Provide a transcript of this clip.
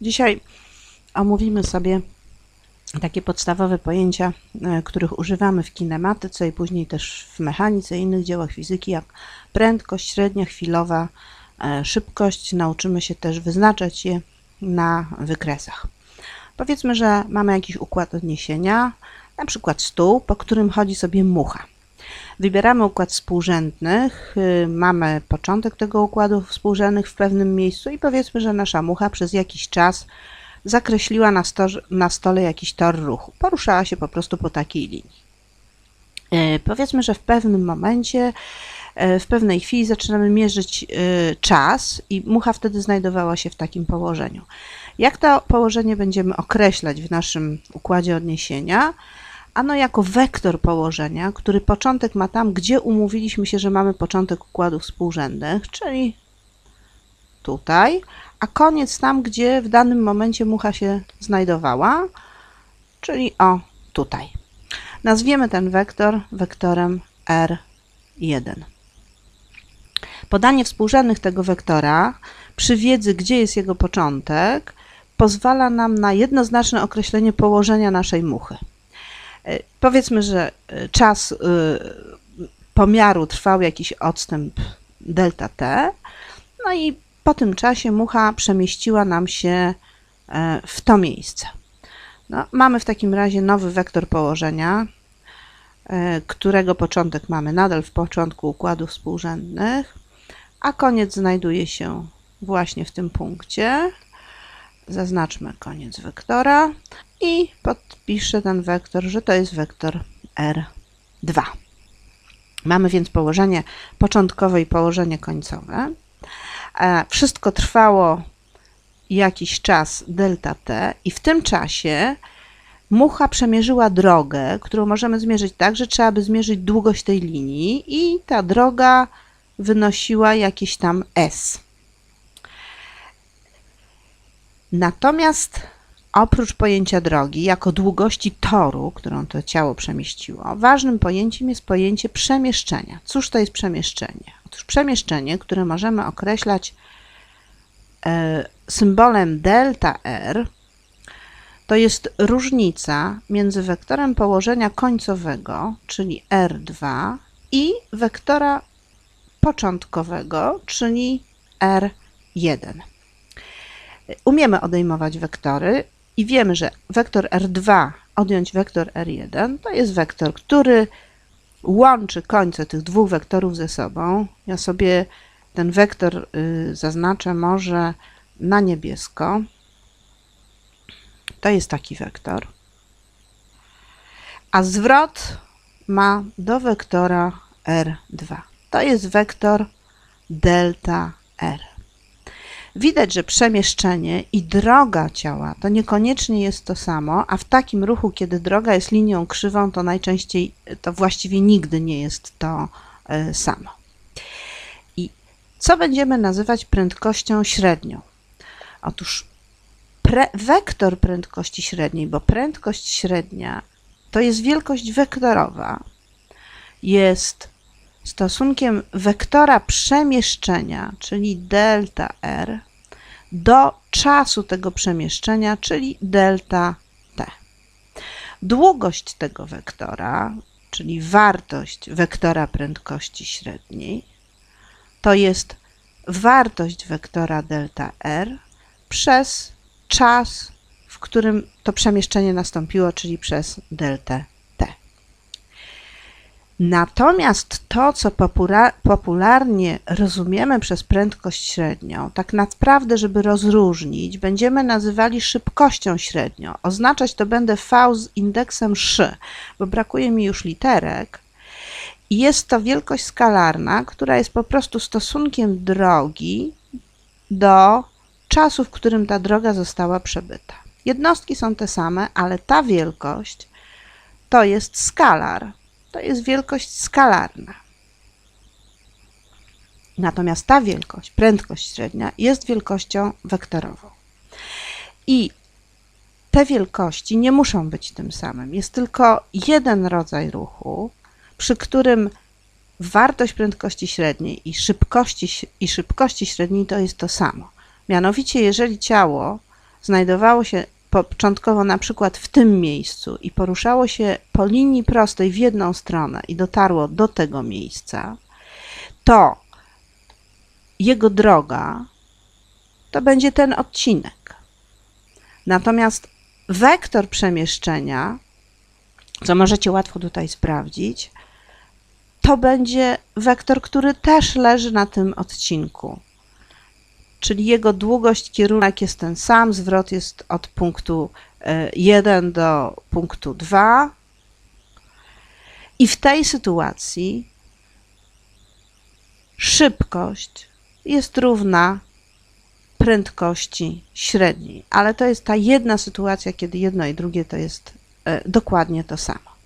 Dzisiaj omówimy sobie takie podstawowe pojęcia, e, których używamy w kinematyce i później też w mechanice i innych dziełach fizyki, jak prędkość, średnia, chwilowa, e, szybkość. Nauczymy się też wyznaczać je na wykresach. Powiedzmy, że mamy jakiś układ odniesienia, na przykład stół, po którym chodzi sobie mucha. Wybieramy układ współrzędnych, y, mamy początek tego układu współrzędnych w pewnym miejscu i powiedzmy, że nasza mucha przez jakiś czas zakreśliła na, sto, na stole jakiś tor ruchu. Poruszała się po prostu po takiej linii. Y, powiedzmy, że w pewnym momencie, y, w pewnej chwili zaczynamy mierzyć czas i mucha wtedy znajdowała się w takim położeniu. Jak to położenie będziemy określać w naszym układzie odniesienia? Ano jako wektor położenia, który początek ma tam, gdzie umówiliśmy się, że mamy początek układów współrzędnych, czyli tutaj, a koniec tam, gdzie w danym momencie mucha się znajdowała, czyli o tutaj. Nazwiemy ten wektor wektorem R1. Podanie współrzędnych tego wektora przy wiedzy, gdzie jest jego początek, pozwala nam na jednoznaczne określenie położenia naszej muchy. E, powiedzmy, że e, czas e, pomiaru trwał jakiś odstęp delta t, no i po tym czasie mucha przemieściła nam się w to miejsce. No, mamy w takim razie nowy wektor położenia, którego początek mamy nadal w początku układu współrzędnych, a koniec znajduje się właśnie w tym punkcie. Zaznaczmy koniec wektora i podpiszę ten wektor, że to jest wektor R2. Mamy więc położenie początkowe i położenie końcowe. E, wszystko trwało jakiś czas delta t i w tym czasie mucha przemierzyła drogę, którą możemy zmierzyć tak, że trzeba by zmierzyć długość tej linii i ta droga wynosiła jakieś tam s. Natomiast oprócz pojęcia drogi, jako długości toru, którą to ciało przemieściło, ważnym pojęciem jest pojęcie przemieszczenia. Cóż to jest przemieszczenie? Otóż przemieszczenie, które możemy określać e, symbolem delta r, to jest różnica między wektorem położenia końcowego, czyli R2, i wektora początkowego, czyli R1. Umiemy odejmować wektory i wiemy, że wektor R2 odjąć wektor R1 to jest wektor, który łączy końce tych dwóch wektorów ze sobą. Ja sobie ten wektor y, zaznaczę może na niebiesko. To jest taki wektor. A zwrot ma do wektora R2. To jest wektor delta R. Widać, że przemieszczenie i droga ciała to niekoniecznie jest to samo, a w takim ruchu, kiedy droga jest linią krzywą, to najczęściej, to właściwie nigdy nie jest to e, samo. I co będziemy nazywać prędkością średnią? Otóż pre, wektor prędkości średniej, bo prędkość średnia to jest wielkość wektorowa, jest stosunkiem wektora przemieszczenia, czyli delta r, do czasu tego przemieszczenia, czyli delta t. Długość tego wektora, czyli wartość wektora prędkości średniej, to jest wartość wektora delta r przez czas, w którym to przemieszczenie nastąpiło, czyli przez delta Natomiast to, co popularnie rozumiemy przez prędkość średnią, tak naprawdę, żeby rozróżnić, będziemy nazywali szybkością średnią. Oznaczać to będę V z indeksem szy, bo brakuje mi już literek. Jest to wielkość skalarna, która jest po prostu stosunkiem drogi do czasu, w którym ta droga została przebyta. Jednostki są te same, ale ta wielkość to jest skalar to jest wielkość skalarna. Natomiast ta wielkość, prędkość średnia, jest wielkością wektorową. I te wielkości nie muszą być tym samym. Jest tylko jeden rodzaj ruchu, przy którym wartość prędkości średniej i szybkości, i szybkości średniej to jest to samo. Mianowicie, jeżeli ciało znajdowało się początkowo na przykład w tym miejscu i poruszało się po linii prostej w jedną stronę i dotarło do tego miejsca, to jego droga to będzie ten odcinek. Natomiast wektor przemieszczenia, co możecie łatwo tutaj sprawdzić, to będzie wektor, który też leży na tym odcinku. Czyli jego długość, kierunek jest ten sam, zwrot jest od punktu 1 do punktu 2. I w tej sytuacji szybkość jest równa prędkości średniej, ale to jest ta jedna sytuacja, kiedy jedno i drugie to jest e, dokładnie to samo.